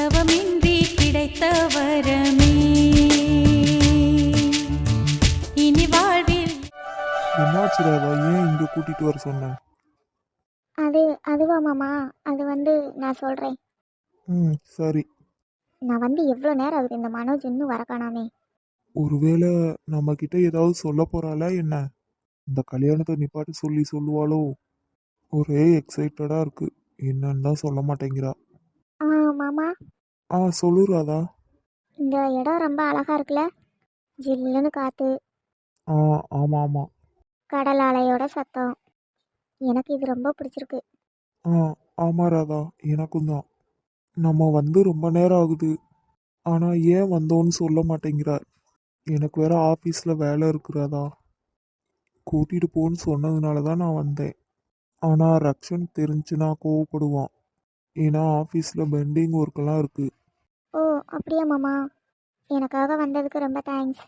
தவமின்றி கிடைத்த வரமே இனி வாழ்வில் என்னாச்சு ராதா ஏன் இங்கே கூட்டிகிட்டு வர சொன்னேன் அது அதுவா மாமா? அது வந்து நான் சொல்கிறேன் ம் சரி. நான் வந்து எவ்வளோ நேரம் ஆகுது இந்த மனோஜ் இன்னும் வர காணாமே. ஒருவேளை நம்ம கிட்ட ஏதாவது சொல்ல போறாளா என்ன? இந்த கல்யாணத்தை நிப்பாட்டி சொல்லி சொல்லுவாளோ? ஒரே எக்ஸைட்டடா இருக்கு. என்னன்னு தான் சொல்ல மாட்டேங்கிறா. மாமா ஆ சொல்லு ராதா. இந்த இடம் ரொம்ப அழகா இருக்குல்ல? ஜில்லுன்னு காற்று ஆ ஆமாம் ஆமாம் கடல் அலையோட சத்தம். எனக்கு இது ரொம்ப பிடிச்சிருக்கு. ஆ ஆமாம் ராதா. எனக்கும் தான். நம்ம வந்து ரொம்ப நேரம் ஆகுது. ஆனால் ஏன் வந்தோன்னு சொல்ல மாட்டேங்கிறார். எனக்கு வேற ஆஃபீஸில் வேலை இருக்குறாதா கூட்டிகிட்டு போன்னு சொன்னதுனால தான் நான் வந்தேன். ஆனால் ரக்ஷன் தெரிஞ்சுனா கோவப்படுவான். ஏன்னா ஆஃபீஸில் பெண்டிங் ஒர்க்கெல்லாம் இருக்குது ஓ அப்படியா மாமா? எனக்காக வந்ததுக்கு ரொம்ப தேங்க்ஸ்.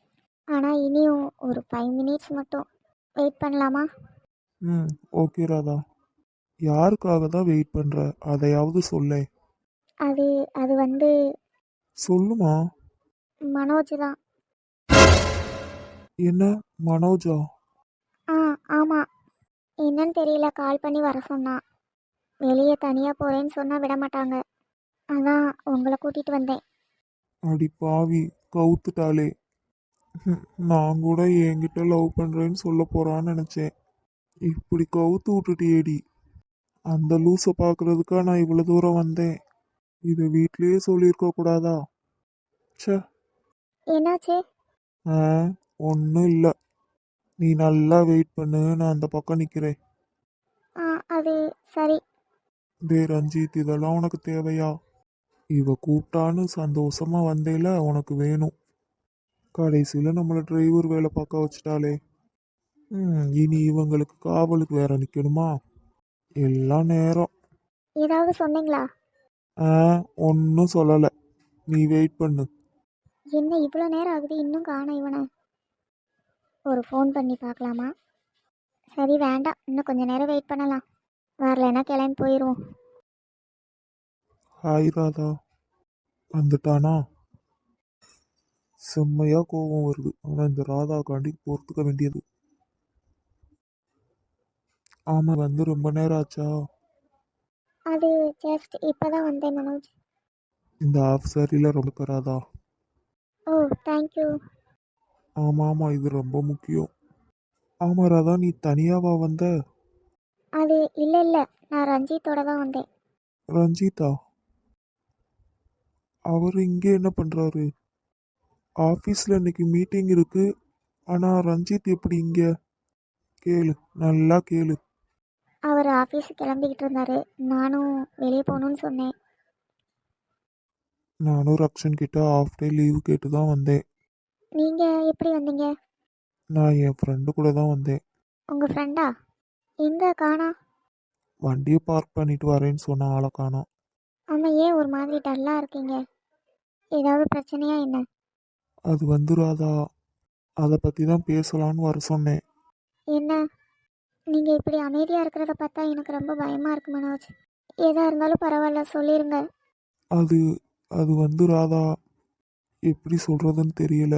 ஆனால் இனியும் ஒரு ஃபைவ் மினிட்ஸ் மட்டும். வெயிட் பண்ணலாமா? ம் ஓகே ராதா. யாருக்காக தான் வெயிட் பண்ணுற அதையாவது சொல்லேன் அது அது வந்து சொல்லுமா? மனோஜ் தான். என்ன? மனோஜா? ஆ ஆமாம் என்னன்னு தெரியல. கால் பண்ணி வர சொன்னான் வெளியே தனியாக போகிறேன்னு சொன்னால் விட மாட்டாங்க. அதான் உங்களை கூட்டிகிட்டு வந்தேன். அடி பாவி கவுத்துட்டாளே. நான் கூட என்கிட்ட லவ் பண்ணுறேன்னு சொல்ல போறான்னு நினச்சேன். இப்படி கவுத்து விட்டுட்டியேடி. அந்த லூஸை பார்க்கறதுக்கா நான் இவ்வளோ தூரம் வந்தேன். இதை வீட்லயே சொல்லியிருக்க கூடாதா? ச்சே. என்னாச்சு? ஆ ஒன்றும் இல்லை. நீ நல்லா வெயிட் பண்ணு நான் அந்த பக்கம் நிற்கிறேன் ஆ அது சரி. டே ரஞ்சித் இதெல்லாம் உனக்கு தேவையா? இவ கூப்பிட்டான்னு சந்தோஷமா வந்தேல உனக்கு வேணும். கடைசியில் நம்மளை டிரைவர் வேலை பார்க்க வச்சிட்டாளே. ம் இனி இவங்களுக்கு காவலுக்கு வேற நிற்கணுமா எல்லாம் நேரம். ஏதாவது சொன்னீங்களா? ஆ ஒன்றும் சொல்லலை. நீ வெயிட் பண்ணு. என்ன இவ்வளோ நேரம் ஆகுது இன்னும் காணோம் இவனை. ஒரு ஃபோன் பண்ணி பார்க்கலாமா? சரி வேண்டாம். இன்னும் கொஞ்ச நேரம் வெயிட் பண்ணலாம். வரலைன்னா கிளம்பி போயிடுவோம் ஹாய் ராதா. வந்துட்டானா? செம்மையா கோபம் வருது. ஆனால் இந்த ராதா காண்டி பொறுத்துக்க வேண்டியது. ஆமாம் வந்து ரொம்ப நேரம் ஆச்சா? அது ஜஸ்ட் இப்போ தான் வந்தேன் மனோஜ். இந்த ஆஃப் சாரியில் ரொம்ப தராதா ஓ தேங்க்யூ ஆமாம் ஆமாம் இது ரொம்ப முக்கியம். ஆமாம் ராதா நீ தனியாவா வந்த? அது இல்லை இல்லை. நான் ரஞ்சித்தோட தான் வந்தேன். ரஞ்சிதா அவர் இங்கே என்ன பண்ணுறாரு ஆஃபீஸில் இன்னைக்கு மீட்டிங் இருக்கு. ஆனால் ரஞ்சித் எப்படி இங்கே? கேளு நல்லா கேளு. அவர் ஆஃபீஸுக்கு கிளம்பிக்கிட்டு இருந்தாரு. நானும் வெளியே போகணுன்னு சொன்னேன். நானும் ரக்ஷன் கிட்ட ஆஃப் டே லீவு கேட்டு தான் வந்தேன். நீங்கள் எப்படி வந்தீங்க? நான் என் ஃப்ரெண்டு கூட தான் வந்தேன். உங்கள் ஃப்ரெண்டா எங்கே காணா? வண்டியை பார்க் பண்ணிட்டு வரேன்னு சொன்ன ஆளை காணோம் ஆமாம் ஏன் ஒரு மாதிரி டல்லாக இருக்கீங்க? ஏதாவது பிரச்சனையா என்ன? அது வந்து ராதா அதை பற்றி தான் பேசலான்னு வர சொன்னேன். என்ன? நீங்கள் இப்படி அமைதியாக இருக்கிறத பார்த்தா எனக்கு ரொம்ப பயமாக இருக்கு மனோஜ். எதாக இருந்தாலும் பரவாயில்ல சொல்லிடுங்க அது அது வந்து ராதா எப்படி சொல்கிறதுன்னு தெரியல.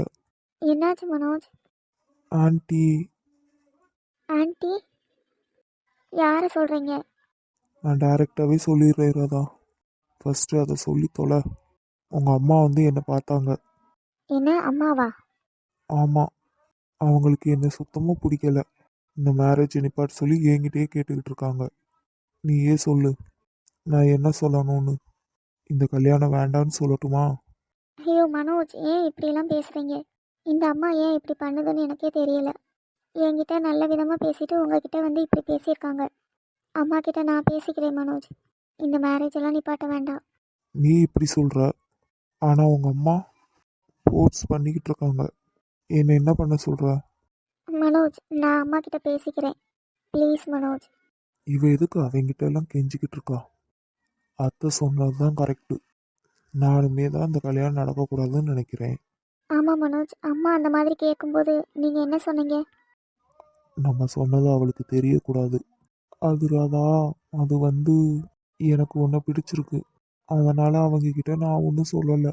என்னாச்சு மனோஜ்? ஆன்ட்டி ஆன்ட்டி யாரை சொல்கிறீங்க நான் டைரெக்டாகவே சொல்லிடுறேன் ராதா ஃபஸ்ட்டு அதை சொல்லி தொலை. உங்கள் அம்மா வந்து என்னை பார்த்தாங்க? என்ன? அம்மாவா? ஆமாம் அவங்களுக்கு என்னை சுத்தமாக பிடிக்கல. இந்த மேரேஜ் நிப்பாட்டு சொல்லி என்கிட்டயே கேட்டுக்கிட்டு இருக்காங்க. நீயே சொல்லு. நான் என்ன சொல்லணும்னு? இந்த கல்யாணம் வேண்டான்னு சொல்லட்டுமா? ஐயோ மனோஜ் ஏன் இப்படிலாம் பேசுகிறீங்க இந்த அம்மா ஏன் இப்படி பண்ணுதுன்னு எனக்கே தெரியல. என்கிட்ட நல்ல விதமாக பேசிட்டு உங்ககிட்ட வந்து இப்படி பேசியிருக்காங்க. அம்மா கிட்ட நான் பேசிக்கிறேன் மனோஜ். இந்த மேரேஜ் எல்லாம் நிப்பாட்ட வேண்டாம். நீ இப்படி சொல்கிற ஆனால் உங்கள் அம்மா ஃபோர்ஸ் பண்ணிக்கிட்டு இருக்காங்க. என்னை என்ன பண்ண சொல்கிற மனோஜ் நான் அம்மா கிட்ட பேசிக்கிறேன். ப்ளீஸ் மனோஜ். இவ எதுக்கு அவங்கிட்ட எல்லாம் கெஞ்சிக்கிட்டு இருக்கா? அத்தை சொன்னது தான் கரெக்டு நானுமே தான் இந்த கல்யாணம் நடக்கக்கூடாதுன்னு நினைக்கிறேன். ஆமாம் மனோஜ் அம்மா அந்த மாதிரி கேட்கும்போது நீங்கள் என்ன சொன்னீங்க? நம்ம சொன்னது அவளுக்கு தெரியக்கூடாது. அது ராதா அது வந்து எனக்கு ஒன்றை பிடிச்சிருக்கு. அதனால அவங்க கிட்ட நான் ஒன்றும் சொல்லலை.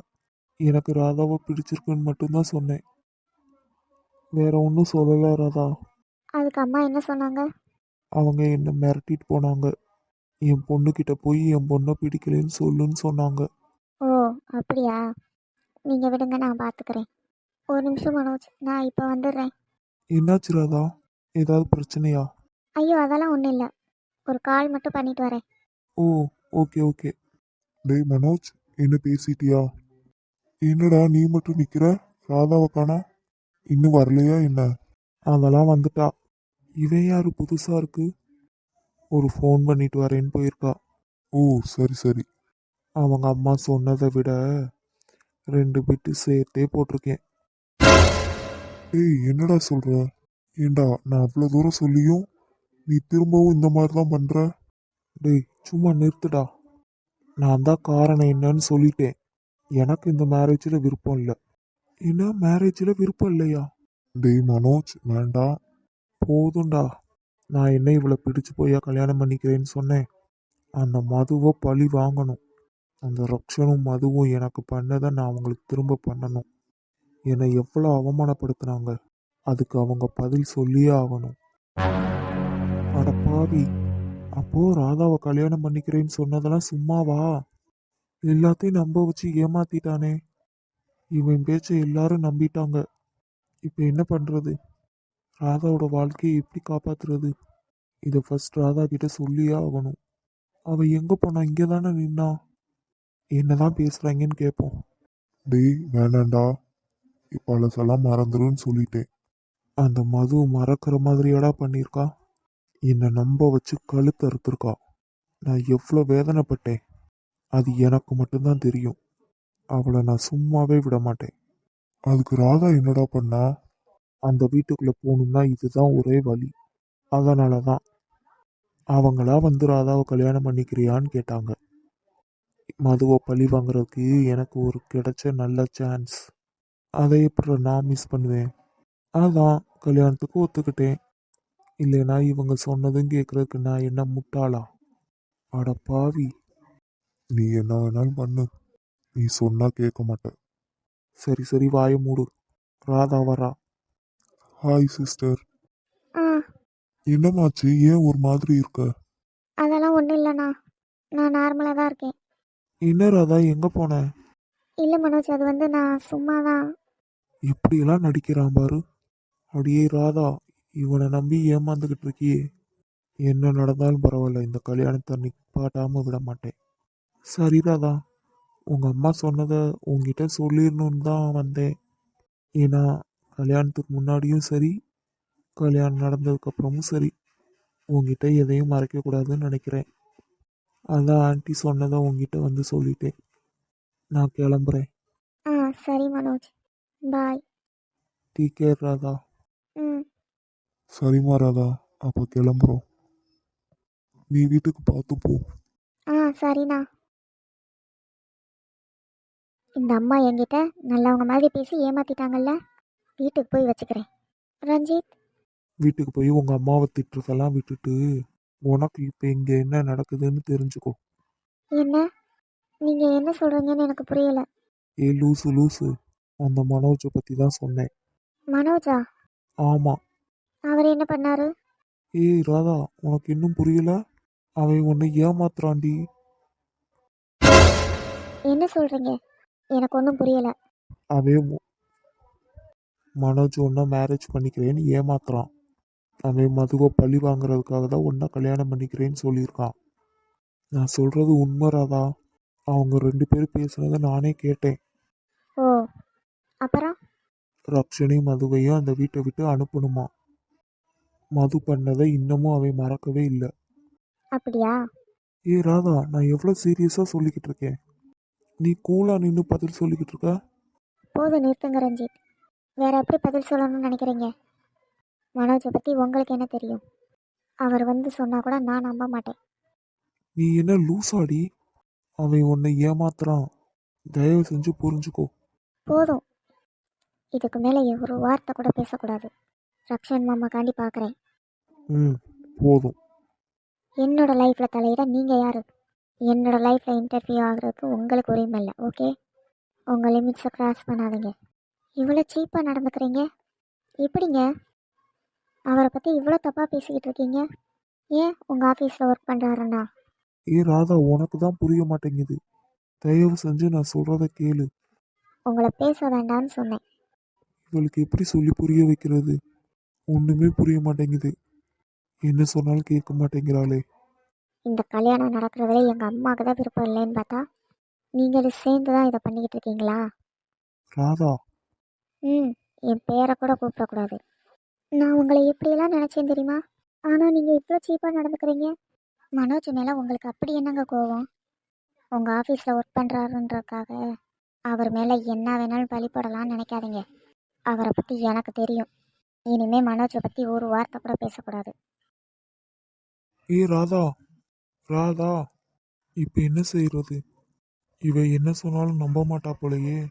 எனக்கு ராதாவை பிடிச்சிருக்குன்னு மட்டும்தான் சொன்னேன். வேற ஒன்றும் சொல்லலை ராதா. அதுக்கு அம்மா என்ன சொன்னாங்க? அவங்க என்னை மிரட்டிட்டு போனாங்க. என் பொண்ணுக்கிட்ட போய் என் பொண்ணை பிடிக்கலைன்னு சொல்லுன்னு சொன்னாங்க. ஓ அப்படியா? நீங்கள் விடுங்க நான் பார்த்துக்கிறேன் ஒரு நிமிஷம் மனோஜ் நான் இப்போ வந்துடுறேன். என்னாச்சு ராதா? ஏதாவது பிரச்சனையா? ஐயோ அதெல்லாம் ஒன்றும் இல்லை. ஒரு கால் மட்டும் பண்ணிட்டு வரேன். Oh okay okay. டேய் மனோஜ் என்ன பேசிட்டியா? என்னடா நீ மட்டும் நிக்கிற? ராதாவை காணா? இன்னும் வரலையா என்ன? அதெல்லாம் வந்துட்டா. இவன் யாரு புதுசா இருக்கு? ஒரு ஃபோன் பண்ணிட்டு வரேன்னு போயிருக்கா. ஓ சரி சரி. அவங்க அம்மா சொன்னதை விட ரெண்டு பிட்டு சேர்த்தே போட்டிருக்கேன். ஏய் என்னடா சொல்ற? ஏண்டா நான் அவ்வளோ தூரம் சொல்லியும் நீ திரும்பவும் இந்த மாதிரி தான் பண்ணுற டேய் சும்மா நிறுத்துடா. நான் தான் காரணம் என்னன்னு சொல்லிட்டேன். எனக்கு இந்த மேரேஜில் விருப்பம் இல்லை. என்ன மேரேஜில் விருப்பம் இல்லையா? டேய் மனோஜ் வேண்டாம் போதும்டா. நான் என்ன இவளை பிடிச்சு போயா கல்யாணம் பண்ணிக்கிறேன்னு சொன்னேன்? அந்த மதுவை பழி வாங்கணும். அந்த ரக்ஷனும் மதுவும் எனக்கு பண்ணதை நான் அவங்களுக்கு திரும்ப பண்ணணும். என்னை எவ்வளோ அவமானப்படுத்துனாங்க? அதுக்கு அவங்க பதில் சொல்லியே ஆகணும். அட பாவி அப்போ ராதாவை கல்யாணம் பண்ணிக்கிறேன்னு சொன்னதெல்லாம் சும்மாவா? எல்லாத்தையும் நம்ப வச்சு ஏமாத்திட்டானே. இவன் பேச்சை எல்லாரும் நம்பிட்டாங்க. இப்போ என்ன பண்றது? ராதாவோட வாழ்க்கையை எப்படி காப்பாத்துறது? இதை ஃபர்ஸ்ட் ராதா கிட்ட சொல்லியே ஆகணும். அவ எங்க போனா இங்கே தானே நின்னா? என்னதான் பேசுறாங்கன்னு கேட்போம் டேய் வேணாண்டா. பழசெல்லாம் மறந்துருன்னு சொல்லிட்டேன். அந்த மது மறக்கிற மாதிரியடா பண்ணியிருக்கா? என்னை நம்ப வச்சு கழுத்து அறுத்துருக்கா. நான் எவ்வளோ வேதனைப்பட்டேன். அது எனக்கு மட்டும்தான் தெரியும். அவளை நான் சும்மாவே விட மாட்டேன். அதுக்கு ராதா என்னடா பண்ணா? அந்த வீட்டுக்குள்ளே போகணும்னா இதுதான் ஒரே வழி. அதனால தான். அவங்களா வந்து ராதாவை கல்யாணம் பண்ணிக்கிறியான்னு கேட்டாங்க. மதுவை பழி வாங்குறதுக்கு எனக்கு ஒரு கிடைச்ச நல்ல சான்ஸ் அதை எப்படி நான் மிஸ் பண்ணுவேன்? அதான். கல்யாணத்துக்கு ஒத்துக்கிட்டேன். இல்லைனா இவங்க சொன்னதும் கேட்கறதுக்கு நான் என்ன முட்டாளா? அட பாவி. நீ என்ன வேணாலும் பண்ணு. நீ சொன்னா கேட்க மாட்ட சரி சரி வாய மூடு. ராதா வரா. ஹாய் சிஸ்டர் என்னமாச்சு? ஏன் ஒரு மாதிரி இருக்க? அதெல்லாம் ஒன்றும் இல்லைண்ணா. நான் நார்மலாக தான் இருக்கேன். என்ன ராதா? எங்க போன? இல்லை மனோஜ் அது வந்து நான் சும்மா தான் இப்படியெல்லாம் நடிக்கிறான் பாரு. அடியே ராதா இவனை நம்பி ஏமாந்துக்கிட்டு இருக்கியே. என்ன நடந்தாலும் பரவாயில்ல இந்த கல்யாணத்தை நிப்பாட்டாம விட மாட்டேன். சரி ராதா உங்க அம்மா சொன்னதை உங்ககிட்ட சொல்லிடணும்னு தான் வந்தேன். ஏன்னா கல்யாணத்துக்கு முன்னாடியும் சரி கல்யாணம் நடந்ததுக்கு அப்புறமும் சரி உங்ககிட்ட எதையும் மறைக்கக்கூடாதுன்னு நினைக்கிறேன். அதான் ஆன்ட்டி சொன்னதை உங்ககிட்ட வந்து சொல்லிட்டேன். நான் கிளம்புறேன். ஆ சரி Manoj. Bye. Take care Radha. ம். சரிம்மா ராதா அப்போ கிளம்புறோம். நீ வீட்டுக்கு பார்த்து போ. ஆ சரிண்ணா இந்த அம்மா என்கிட்ட நல்லவங்க மாதிரி பேசி ஏமாத்திட்டாங்கல்ல? வீட்டுக்கு போய் வச்சுக்கிறேன். ரஞ்சித். வீட்டுக்கு போய் உங்கள் அம்மாவை திட்டுறதெல்லாம் விட்டுட்டு உனக்கு இப்போ இங்கே என்ன நடக்குதுன்னு தெரிஞ்சுக்கோ. என்ன? நீங்கள் என்ன சொல்கிறீங்கன்னு எனக்கு புரியல. ஏ லூசு லூசு. அந்த மனோஜை பற்றி தான் சொன்னேன். மனோஜா? ஆமாம் அவர் என்ன பண்ணாரு? ஏய் ராதா உனக்கு இன்னும் புரியல? அவன் உன்னை ஏமாத்துறான்டி. என்ன சொல்கிறீங்க எனக்கு ஒன்றும் புரியல. அவன் மு- மனோஜ் ஒன்றை மேரேஜ் பண்ணிக்கிறேன்னு ஏமாத்துறான். அவன் மதுவை பழி வாங்குறதுக்காக தான் ஒன்றை கல்யாணம் பண்ணிக்கிறேன்னு சொல்லியிருக்கான். நான் சொல்கிறது உண்மை ராதா. அவங்க ரெண்டு பேரும் பேசுனதை நானே கேட்டேன். ஓ அப்புறம்? ரக்ஷனையும் மதுவையும் அந்த வீட்டை விட்டு அனுப்பணுமா? மது பண்ணதை இன்னமும் அவன் மறக்கவே இல்லை. அப்படியா? ஏ ராதா நான் எவ்வளோ சீரியஸாக சொல்லிக்கிட்டு இருக்கேன். நீ கூலாக நின்று பதில் சொல்லிக்கிட்டு இருக்க? போதும் நிறுத்துங்க ரஞ்சித். வேற எப்படி பதில் சொல்லணும்னு நினைக்கிறீங்க? மனோஜை பற்றி உங்களுக்கு என்ன தெரியும்? அவர் வந்து சொன்னால் கூட நான் நம்ப மாட்டேன். நீ என்ன லூசாடி? அவன் உன்னை ஏமாத்துறான். தயவு செஞ்சு புரிஞ்சுக்கோ. போதும். இதுக்கு மேலே ஒரு வார்த்தை கூட பேசக்கூடாது. ரக்ஷன் மாமாக்காண்டி பார்க்குறேன் ம் போதும். என்னோட லைஃப்பில் தலையிட நீங்கள் யார்? என்னோட லைஃப்பில் இன்டர்வியூ ஆகுறதுக்கு உங்களுக்கு உரிமை இல்லை ஓகே உங்கள் லிமிட்ஸை கிராஸ் பண்ணாதீங்க. இவ்வளோ சீப்பாக நடந்துக்கிறீங்க. எப்படிங்க? அவரை பற்றி இவ்வளோ தப்பாக பேசிக்கிட்டு இருக்கீங்க. ஏன் உங்கள் ஆஃபீஸில் ஒர்க் பண்ணுறாருண்ணா ஏ ராதா உனக்கு தான் புரிய மாட்டேங்குது. தயவு செஞ்சு நான் சொல்கிறத கேளு. உங்களை பேச வேண்டாம்னு சொன்னேன். இவளுக்கு எப்படி சொல்லி புரிய வைக்கிறது? ஒன்றுமே புரிய மாட்டேங்குது. என்ன சொன்னாலும் கேட்க மாட்டேங்கிறாளே. இந்த கல்யாணம் நடக்கிறதுல எங்கள் அம்மாவுக்கு தான் விருப்பம் இல்லைன்னு பார்த்தா நீங்களும் சேர்ந்து தான் இதை பண்ணிக்கிட்டு இருக்கீங்களா? ராதா. ம் என் பேரை கூட கூப்பிடக்கூடாது. நான் உங்களை எப்படியெல்லாம் நினச்சேன் தெரியுமா? ஆனால் நீங்கள் இவ்வளோ சீப்பாக நடந்துக்கிறீங்க. மனோஜ் மேலே உங்களுக்கு அப்படி என்னங்க கோவம்? உங்கள் ஆஃபீஸில் ஒர்க் பண்ணுறாருன்றக்காக அவர் மேலே என்ன வேணாலும் பழிப்படலாம்னு நினைக்காதீங்க. அவரை பற்றி எனக்கு தெரியும். இனிமேல் மனோஜை பற்றி ஒரு வார்த்தை கூட பேசக்கூடாது. ஏ ராதா. ராதா. இப்போ என்ன செய்யறது இவ என்ன சொன்னாலும் நம்ப மாட்டா போலயே.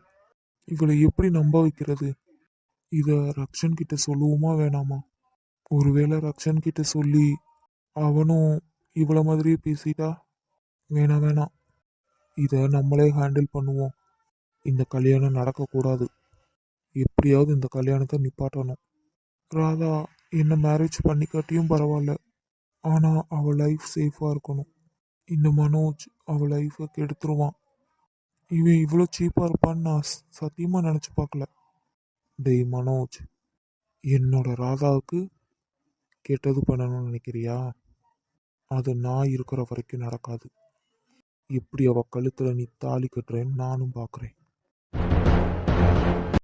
இவளை எப்படி நம்ப வைக்கிறது? இத ரக்ஷன் கிட்ட சொல்லுவோமா வேணாமா? ஒருவேளை ரக்ஷன் கிட்ட சொல்லி அவனும் இவளை மாதிரியே பேசிட்டா? வேணாம் வேணாம். இதை நம்மளே ஹேண்டில் பண்ணுவோம். இந்த கல்யாணம் நடக்கக்கூடாது. எப்படியாவது இந்த கல்யாணத்தை நிப்பாட்டணும். ராதா என்ன மேரேஜ் பண்ணிக்காட்டியும் பரவாயில்ல. ஆனால் அவள் லைஃப் சேஃபாக இருக்கணும். இந்த மனோஜ் அவள் லைஃப்பை கெடுத்துருவான் இவன் இவ்வளோ சீப்பாக இருப்பான்னு நான் சத்தியமாக நினச்சி பார்க்கல. டேய் மனோஜ் என்னோட ராதாவுக்கு கெட்டது பண்ணணும்னு நினைக்கிறியா? அது நான் இருக்கிற வரைக்கும் நடக்காது. எப்படி அவள் கழுத்தில் நீ தாலி கட்டுறேன்னு நானும் பார்க்குறேன்